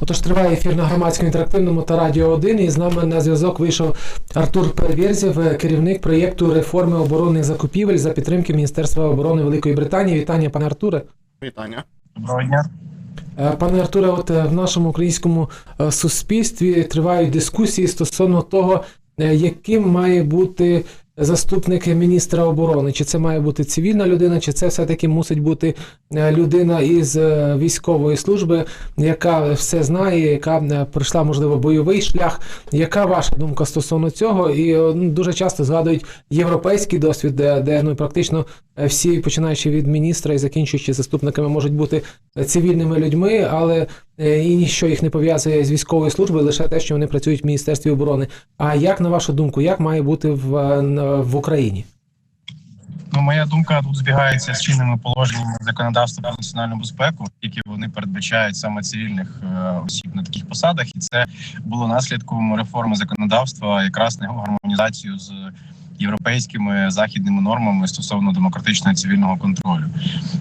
Отож, триває ефір на громадському інтерактивному та радіо 1. І з нами на зв'язок вийшов Артур Перевєрзєв, е, керівник проєкту реформи оборонних закупівель за підтримки Міністерства оборони Великої Британії. Вітання, пане Артуре. Вітання. Доброго дня. Е, Пане Артуре, от е, в нашому українському суспільстві тривають дискусії стосовно того, яким має бути заступник міністра оборони. Чи це має бути цивільна людина, чи це все-таки мусить бути е, людина із е, військової служби, яка все знає, яка е, пройшла, можливо, бойовий шлях. Яка ваша думка стосовно цього? І ну, дуже часто згадують європейський досвід, де, де ну, практично всі, починаючи від міністра і закінчуючи заступниками, можуть бути цивільними людьми, але і ніщо їх не пов'язує з військовою службою, лише те, що вони працюють в Міністерстві оборони. А як на вашу думку, як має бути в, в Україні? Ну, моя думка тут збігається з чинними положеннями законодавства про національну безпеку, які вони передбачають саме цивільних е, осіб на таких посадах, і це було наслідком реформи законодавства, якраз на його гармонізацію з європейськими західними нормами стосовно демократичного цивільного контролю.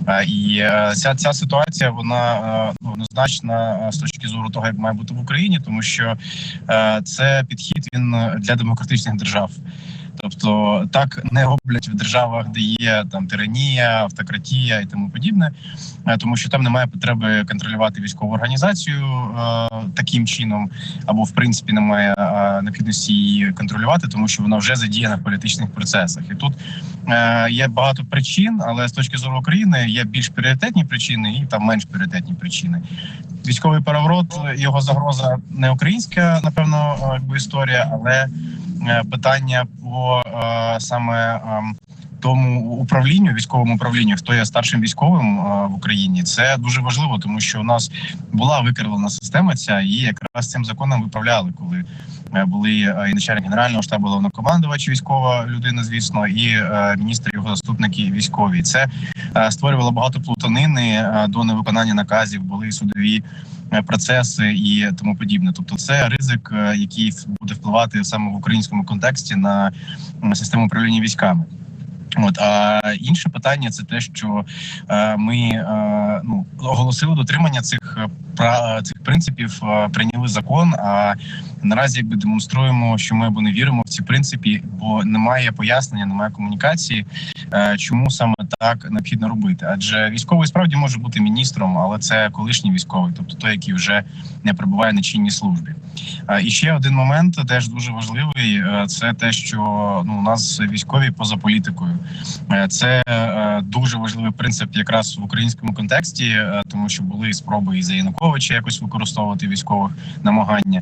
Е, І е, ця ця ситуація вона ну, однозначна з точки зору того, як має бути в Україні, тому що це підхід він для демократичних держав. Тобто так не роблять в державах, де є там тиранія, автократія і тому подібне, е, тому що там немає потреби контролювати військову організацію е, таким чином, або в принципі немає е, необхідності її контролювати, тому що вона вже задіяна в політичних процесах. І тут е, є багато причин, але з точки зору України є більш пріоритетні причини і там менш пріоритетні причини. Військовий переворот, його загроза не українська, напевно, е, історія, але питання по е, саме ем, тому управлінню, військовому управлінню, хто є старшим військовим е, в Україні, це дуже важливо, тому що у нас була викривлена система ця, і якраз цим законом виправляли, коли е, були е, і начальник генерального штабу, головнокомандувач, військова людина, звісно, і е, міністр його заступники військові. Це е, створювало багато плутанини е, до невиконання наказів, були судові е, процеси і тому подібне. Тобто, це ризик, е, який буде впливати саме в українському контексті на систему управління військами. От а інше питання це те, що е, ми е, ну оголосили дотримання цих е, пра цих принципів, е, прийняли закон. А наразі якби демонструємо, що ми або не віримо в ці принципи, бо немає пояснення, немає комунікації, е, чому саме так необхідно робити. Адже військовий справді може бути міністром, але це колишній військовий, тобто той, який вже не перебуває на чинній службі. Е, І ще один момент, теж дуже важливий, е, це те, що ну у нас військові поза політикою. Е, Це е, дуже важливий принцип, якраз в українському контексті, е, тому що були спроби і за Януковича якось використовувати військових намагання.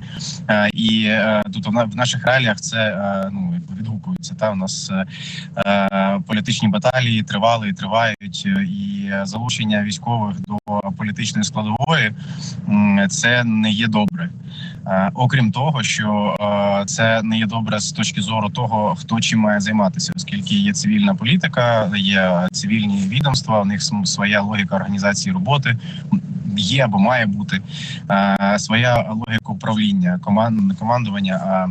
І тут в на- в наших реаліях це ну відгукується. Та у нас політичні баталії тривали і тривають, і залучення військових до політичної складової це не є добре. Е, Окрім того, що е, це не є добре з точки зору того, хто чим має займатися, оскільки є цивільна політика, є цивільні відомства, у них своя логіка організації роботи. Є або має бути е, своя логіка управління, команд, командування, а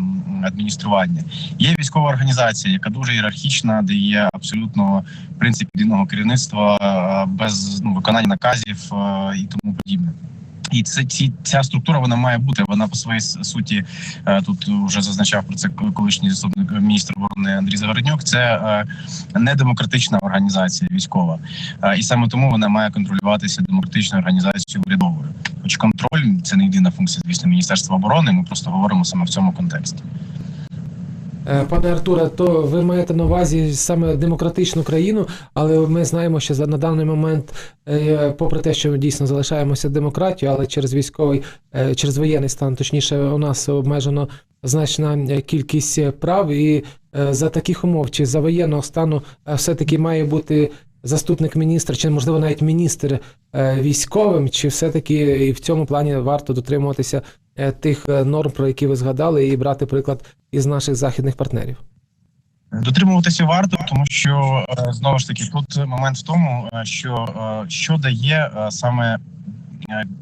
адміністрування. Є військова організація, яка дуже ієрархічна, де є абсолютно принцип єдиного керівництва без ну, виконання наказів е, і тому подібне. І це ці ця структура вона має бути. Вона по своїй суті е, тут вже зазначав про це колишній заступник міністра оборони Андрій Загороднюк. Це е, не демократична організація військова, і саме тому вона має контролюватися демократичною організацією урядовою. Хоч контроль це не єдина функція, звісно, міністерства оборони. Ми просто говоримо саме в цьому контексті. Е, Пане Артуре, то ви маєте на увазі саме демократичну країну, але ми знаємо, що на даний момент, е, попри те, що ми дійсно залишаємося демократією, але через військовий, е, через воєнний стан, точніше, у нас обмежено значна кількість прав, і за таких умов чи за воєнного стану все-таки має бути заступник міністра, чи можливо навіть міністр військовим, чи все-таки і в цьому плані варто дотримуватися тих норм, про які ви згадали, і брати приклад із наших західних партнерів. Дотримуватися варто, тому що е, знову ж таки тут момент в тому, е, що е, що дає саме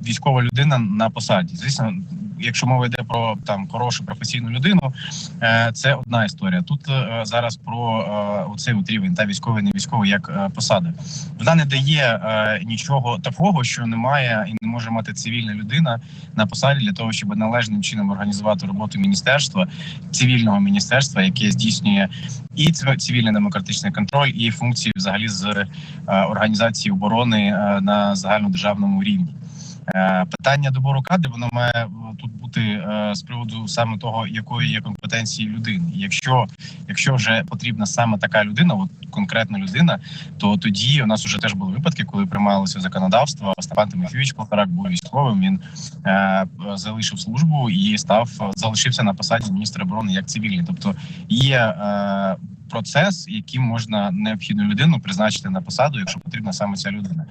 військова людина на посаді. Звісно, якщо мова йде про там хорошу професійну людину, е, це одна історія. Тут е, зараз про е, оцей от рівень та військовий, не військовий як посади. Вона не дає нічого такого, що немає і не може мати цивільна людина на посаді для того, щоб належним чином організувати роботу міністерства, цивільного міністерства, яке здійснює і цив- цивільний демократичний контроль, і функції взагалі з організації оборони на загальнодержавному рівні. Е, Питання добору кадрів воно має е, тут бути е, з приводу саме того, якої є компетенції людини. Якщо якщо вже потрібна саме така людина, от конкретна людина, то тоді у нас вже теж були випадки, коли приймалося законодавство. Степан Тимофійович Полторак був військовим. Він е, залишив службу і став залишився на посаді міністра оборони як цивільний. Тобто є е, процес, яким можна необхідну людину призначити на посаду, якщо потрібна саме ця людина.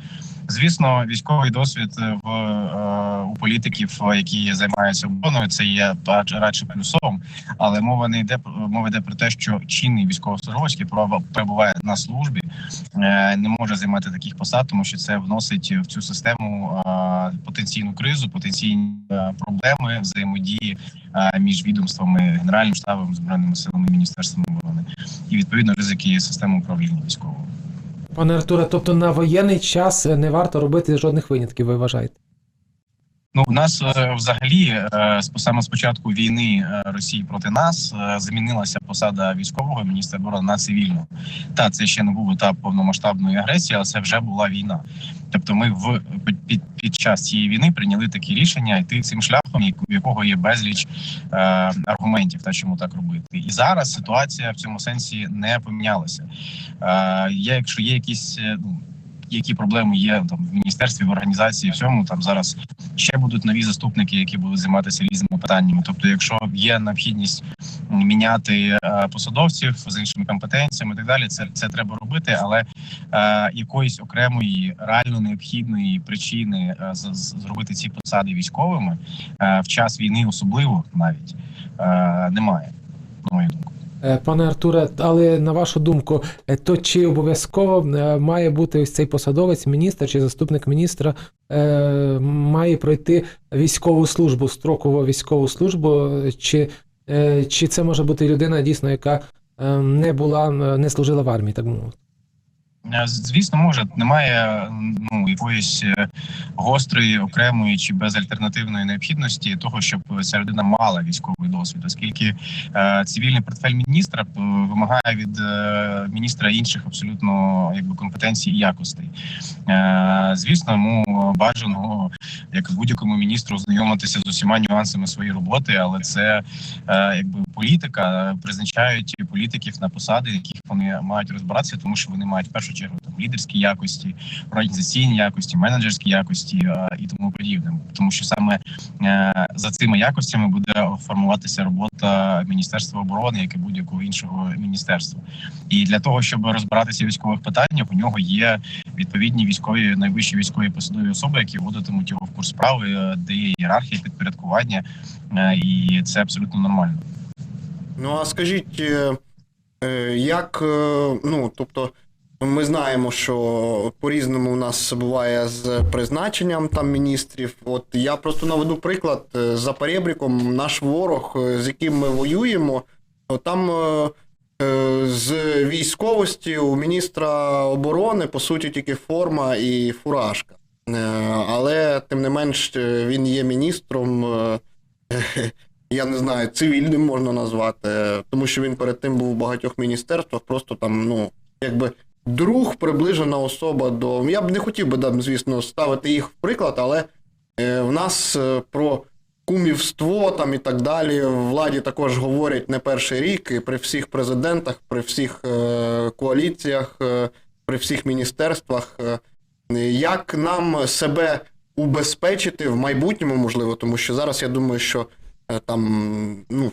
Звісно, військовий досвід в е, у політиків, е, які займаються обороною, це є радше- плюсом, але мова не йде мова йде про те, що чинний військовослужбовець, який перебуває на службі, е, не може займати таких посад, тому що це вносить в цю систему е, потенційну кризу, потенційні е, проблеми взаємодії е, між відомствами, генеральним штабом, збройними силами, міністерством оборони і відповідно ризики системи управління військового. Пане Артуре, тобто на воєнний час не варто робити жодних винятків, ви вважаєте? Ну, у нас е, взагалі е, саме з початку війни е, Росії проти нас змінилася посада військового міністра оборони на цивільну. Та це ще не був етап повномасштабної агресії, але це вже була війна. Тобто, ми в під, під час цієї війни прийняли такі рішення йти цим шляхом, у якого є безліч е, аргументів, та чому так робити. І зараз ситуація в цьому сенсі не помінялася. Е, якщо є якісь ну. Які проблеми є там в міністерстві, в організації, всьому там зараз ще будуть нові заступники, які будуть займатися різними питаннями. Тобто, якщо є необхідність міняти е, посадовців з іншими компетенціями, і так далі, це це треба робити, але е, якоїсь окремої реально необхідної причини е, з- зробити ці посади військовими е, в час війни, особливо навіть е, немає. На мою думку. Е, Пане Артуре, але на вашу думку, е, то чи обов'язково е, має бути ось цей посадовець, міністр чи заступник міністра, має пройти військову службу, строкову військову службу, чи, чи це може бути людина дійсно, яка не була, не служила в армії, так мовити? Е, Звісно, може, немає ну якоїсь е, гострої, окремої чи безальтернативної необхідності того, щоб ця людина мала військовий досвід, оскільки е, цивільний портфель міністра е, вимагає від е, міністра інших абсолютно якби компетенцій і якостей. Е, звісно, йому бажано, як будь-якому міністру, знайомитися з усіма нюансами своєї роботи, але це е, якби політика призначають політиків на посади, яких вони мають розбиратися, тому що вони мають в першу чергу там лідерські якості, організаційні якості, менеджерські якості е, і тому подібне. Тому що саме е, за цими якостями буде формуватися робота Міністерства оборони, як і будь-якого іншого міністерства. І для того, щоб розбиратися в військових питаннях, у нього є відповідні військові найвищі військові посадові особи, які вводитимуть його в курс справи, е, де є ієрархія підпорядкування, і це абсолютно нормально. Ну а скажіть, як, ну, тобто, ми знаємо, що по-різному у нас буває з призначенням там міністрів. От я просто наведу приклад е, за перебріком, наш ворог, е, з яким ми воюємо, там е, з військовості у міністра оборони, по суті, тільки форма і фуражка. Але тим не менш він є міністром. я не знаю, цивільним можна назвати, тому що він перед тим був у багатьох міністерствах, просто там, ну, якби друг, приближена особа до. Я б не хотів би, да, звісно, ставити їх в приклад, але е, в нас е, про кумівство там і так далі владі також говорять не перший рік, і при всіх президентах, при всіх е, коаліціях, е, при всіх міністерствах. Е, як нам себе убезпечити в майбутньому, можливо, тому що зараз я думаю, що е, там, ну,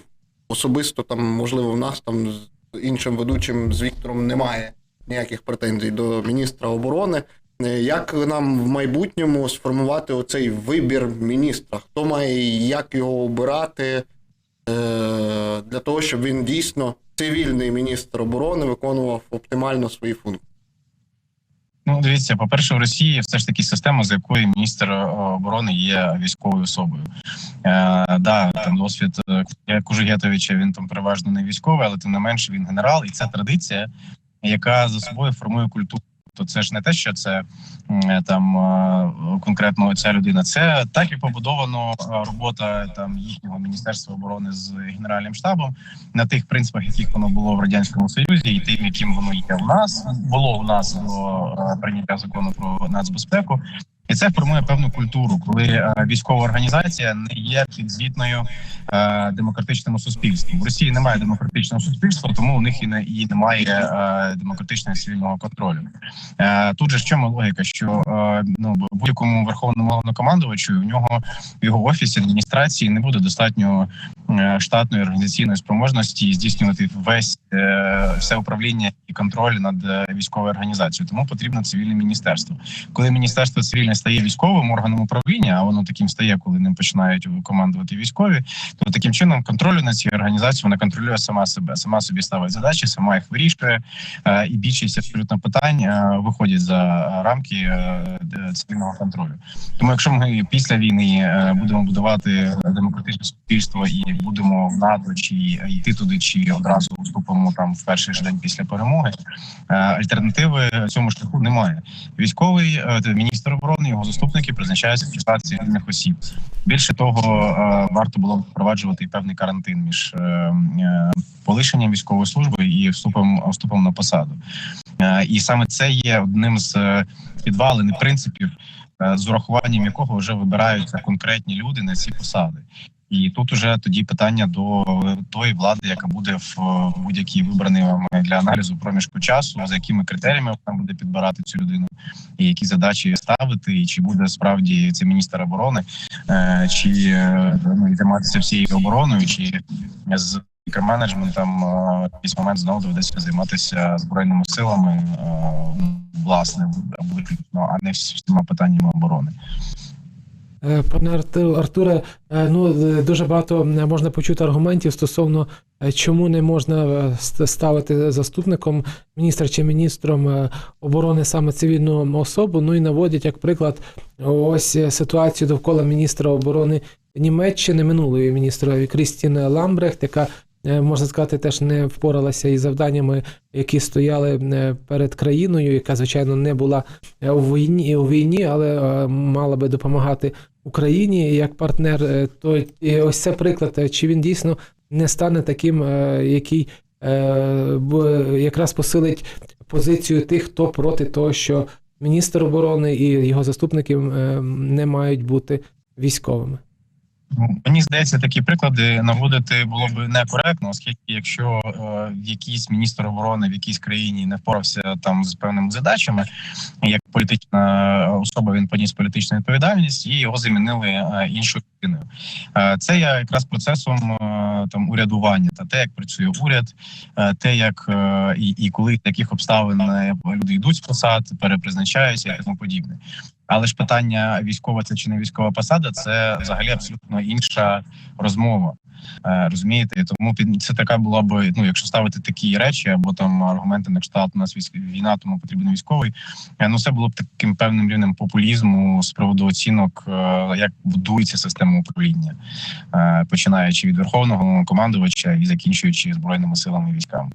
особисто там, можливо, в нас там з іншим ведучим з Віктором немає ніяких претензій до міністра оборони. Е, Як нам в майбутньому сформувати оцей вибір міністра? Хто має як його обирати е, для того, щоб він дійсно цивільний міністр оборони виконував оптимально свої функції? Ну, дивіться, по-перше, в Росії все ж таки система, за якою міністр е, оборони є військовою особою. Е, да, там досвід Кужугетовича, він там переважно не військовий, але тим не менше він генерал, і це традиція, яка за собою формує культуру. То це ж не те, що це там е, конкретно ця людина. Це так і побудовано е, робота там їхнього міністерства оборони з генеральним штабом на тих принципах, яких воно було в радянському союзі, і тим, яким воно є в нас, було у нас до е, прийняття закону про нацбезпеку. І це формує певну культуру, коли е, військова організація не є підзвітною е, демократичному суспільству. В Росії немає демократичного суспільства, тому у них і не і немає е, демократичного цивільного контролю. Тут же в чому логіка, що ну будь-якому верховному головнокомандувачу в нього в його офісі адміністрації не буде достатньо штатної організаційної спроможності здійснювати весь е, все управління і контроль над е, військовою організацією. Тому потрібно цивільне міністерство. Коли міністерство цивільне стає військовим органом управління, а воно таким стає, коли ним починають командувати військові, то таким чином контролю над цією організацією вона контролює сама себе, сама собі ставить задачі, сама їх вирішує, е, і більшість абсолютно питань е, виходять за рамки е, цивільного контролю. Тому, якщо ми після війни е, будемо будувати демократичне суспільство і будемо в НАТО чи йти туди, чи одразу вступимо там в перший ж день після перемоги, е, альтернативи цьому шляху немає. Військовий е, міністр оборони, його заступники призначаються в числа цивільних осіб. Більше того, е, варто було впроваджувати певний карантин між полишенням військової служби і вступом вступом на посаду. І саме це є одним з підвалин принципів, з урахуванням якого вже вибираються конкретні люди на ці посади. І тут уже тоді питання до тої влади, яка буде в е, будь-якій вибраний для аналізу проміжку часу, за якими критеріями вона буде підбирати цю людину, і які задачі ставити, і чи буде справді це міністр оборони, е, чи е, ну, займатися всією обороною, чи з менеджментом якийсь момент знову доведеться займатися збройними силами, власне, виключно, а не всіма питаннями оборони. Е, Пане Арту- Артуре, е, ну е, дуже багато можна почути аргументів стосовно чому не можна ставити заступником міністра чи міністром оборони саме цивільну особу. Ну і наводять як приклад ось ситуацію довкола міністра оборони Німеччини минулої міністра Крістін Ламбрехт, яка можна сказати, теж не впоралася із завданнями, які стояли перед країною, яка звичайно не була у війні у війні, але мала би допомагати Україні як партнер. е, То ось це приклад, е, чи він дійсно не стане таким, е, який якраз посилить позицію тих, хто проти того, що міністр оборони і його заступники не мають бути військовими. Ну, Мені здається, такі приклади наводити було б некоректно, оскільки якщо е, якийсь міністр оборони в якійсь країні не впорався там з певними задачами, як політична особа він поніс політичну відповідальність, і його замінили е, іншою людиною. Е, це є якраз процесом е, там урядування та те, як працює уряд, е, те, як е, і, і коли таких обставин е, люди йдуть з посад, перепризначаються і тому подібне. Але ж питання військова це чи не військова посада, це взагалі абсолютно інша розмова. Е, Розумієте, тому це така була б, ну якщо ставити такі речі, або там аргументи на кшталт у нас війна, тому потрібен військовий. е, Ну це було б таким певним рівнем популізму з приводу оцінок, е, як будується система управління, починаючи від верховного командувача і закінчуючи збройними силами і військами.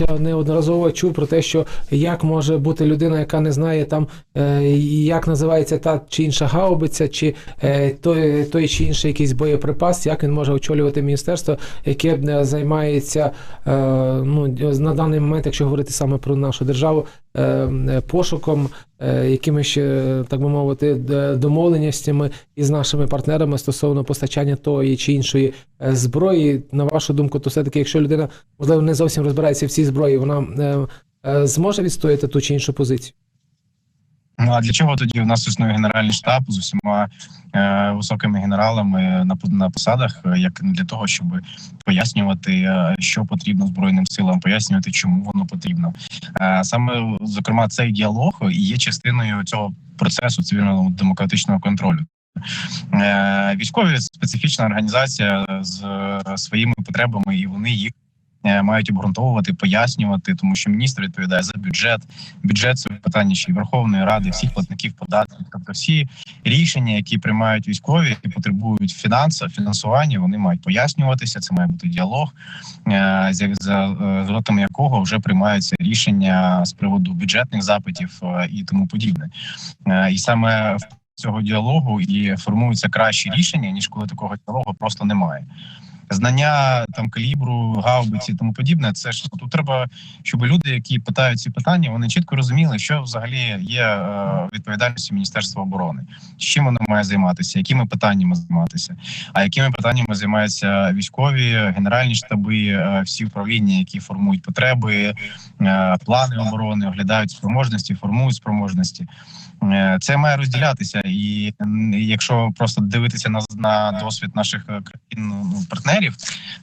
Я неодноразово чув про те, що як може бути людина, яка не знає там, е, як називається та чи інша гаубиця, чи е, той, той чи інший якийсь боєприпас, як він може очолювати міністерство, яке е, займається ну, на даний момент, якщо говорити саме про нашу державу, пошуком, е, якими ще, так би мовити, домовленостями із нашими партнерами стосовно постачання тої чи іншої е, зброї. На вашу думку, то все-таки, якщо людина можливо не зовсім розбирається в цій зброї, вона е, е, зможе відстояти ту чи іншу позицію. Ну а для чого тоді у нас існує генеральний штаб з усіма е, високими генералами на на посадах, е, як не для того, щоб пояснювати, е, що потрібно збройним силам, пояснювати, чому воно потрібно. Е, саме зокрема, цей діалог є частиною цього процесу цивільного демократичного контролю. Е, військові специфічна організація з своїми потребами, і вони їх мають обґрунтовувати, пояснювати, тому що міністр відповідає за бюджет. Бюджет це питання ще й Верховної Ради, всіх платників податків. Тобто всі рішення, які приймають військові і потребують фінансу, фінансування, вони мають пояснюватися. Це має бути діалог, е, за е, якого вже приймаються рішення з приводу бюджетних запитів е, і тому подібне. Е, І саме в цього діалогу і формуються кращі рішення, ніж коли такого діалогу просто немає. Знання там калібру, гаубиці тому подібне. Це ж тут треба, щоб люди, які питають ці питання, вони чітко розуміли, що взагалі є е, відповідальністю Міністерства оборони, чим воно має займатися, якими питаннями займатися, а якими питаннями займаються військові, генеральні штаби, е, всі управління, які формують потреби, е, плани оборони, оглядають спроможності, формують спроможності. Це має розділятися, і якщо просто дивитися на, на досвід наших країн ну, партнерів,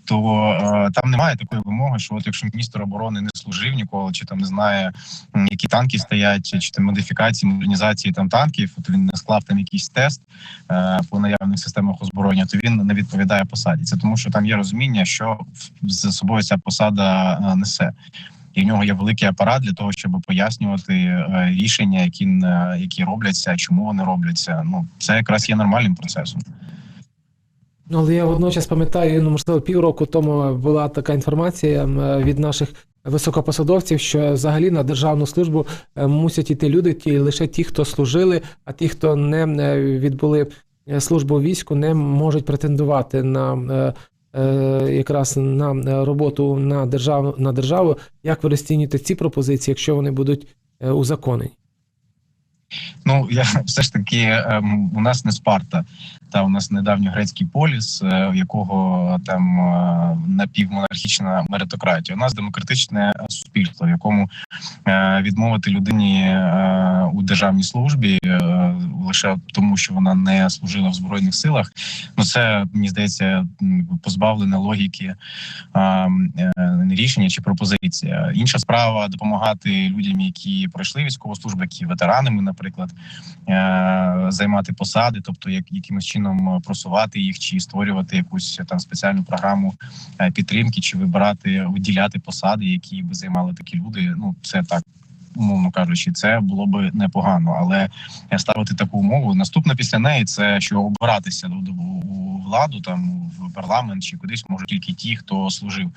то е, там немає такої вимоги, що от якщо міністр оборони не служив ніколи, чи там не знає, які танки стоять, чи там модифікації, модернізації там танків, от він не склав там якийсь тест е, по наявних системах озброєння, то він не відповідає посаді. Це тому, що там є розуміння, що за собою ця посада е, несе. І в нього є великий апарат для того, щоб пояснювати е, рішення, які е, які робляться, чому вони робляться. Ну це якраз є нормальним процесом. Ну, але я водночас пам'ятаю, ну можливо, півроку тому була така інформація від наших високопосадовців, що взагалі на державну службу е, мусять іти люди, ті лише ті, хто служили, а ті, хто не е, відбули е, службу війську, не можуть претендувати на якраз на роботу на державу на державу. Як ви розцінюєте ці пропозиції, якщо вони будуть узаконені? Ну я все ж таки ем, у нас не Спарта, та у нас недавньогрецький поліс, е, в якого там е, напівмонархічна меритократія. У нас демократичне суспільство, в якому е, відмовити людині у державній службі лише тому, що вона не служила в збройних силах. Ну це мені здається позбавлене логіки рішення чи пропозиція. Інша справа допомагати людям, які пройшли військову службу, які ветеранами, наприклад, займати посади, тобто як якимось чином просувати їх, чи створювати якусь там спеціальну програму е, підтримки, чи вибирати виділяти посади, які би займали такі люди. Ну це так. Умовно кажучи, це було би непогано, але ставити таку умову. Наступне після неї це що обиратися до у владу, там в парламент чи кудись можуть тільки ті, хто служив,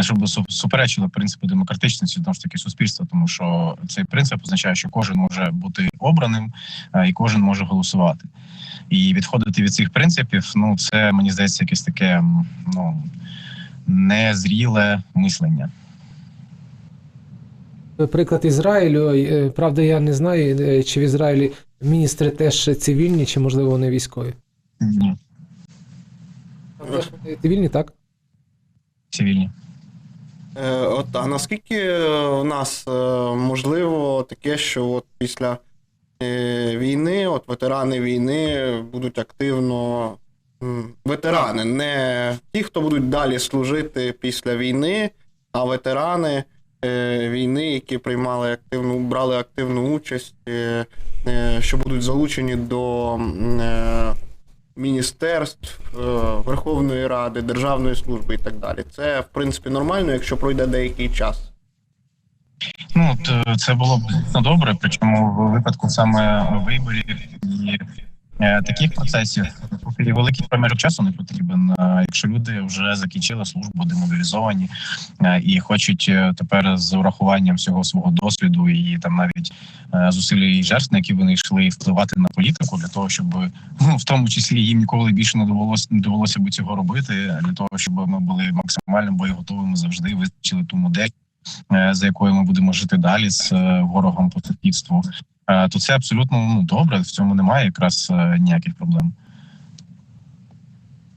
щоб су- суперечило принципу демократичності знову ж таки суспільства, тому що цей принцип означає, що кожен може бути обраним е, і кожен може голосувати. І відходити від цих принципів, ну це мені здається, якесь таке ну незріле мислення. Приклад Ізраїлю. е, Правда, я не знаю, е, чи в Ізраїлі міністри теж цивільні, чи можливо вони військові. Ні, Цивільні, так? цивільні. Е, От, а наскільки у нас можливо таке, що от після війни, от ветерани війни будуть активно. Ветерани, не ті, хто будуть далі служити після війни, а ветерани е, війни, які приймали активну, брали активну участь, е, е, що будуть залучені до е, міністерств, е, Верховної Ради, Державної служби і так далі. Це, в принципі, нормально, якщо пройде деякий час. Ну е, це було б добре, причому в випадку саме виборів і е, таких процесів великий проміжок часу не потрібен. Е, Якщо люди вже закінчили службу, демобілізовані і хочуть тепер з урахуванням всього свого досвіду і там навіть зусилля і жертв, на які вони йшли впливати на політику для того, щоб ну в тому числі їм ніколи більше не довелося не довелося би цього робити, для того, щоб ми були максимально боєготовими завжди, визначили ту модель за якою ми будемо жити далі з е, ворогом по сусідству, е, то це абсолютно ну добре. В цьому немає якраз е, ніяких проблем.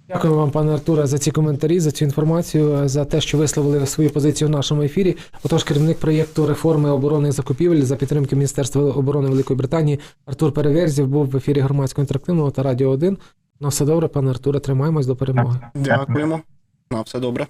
Дякую вам, пане Артуре, за ці коментарі, за цю інформацію, за те, що висловили свою позицію в нашому ефірі. Отож, керівник проєкту реформи оборонних закупівель за підтримки Міністерства оборони Великої Британії Артур Переверзів був в ефірі громадського інтерактивного та радіо 1. Ну, все добре, пане Артуре, тримаємось до перемоги. Дякуємо. На все добре.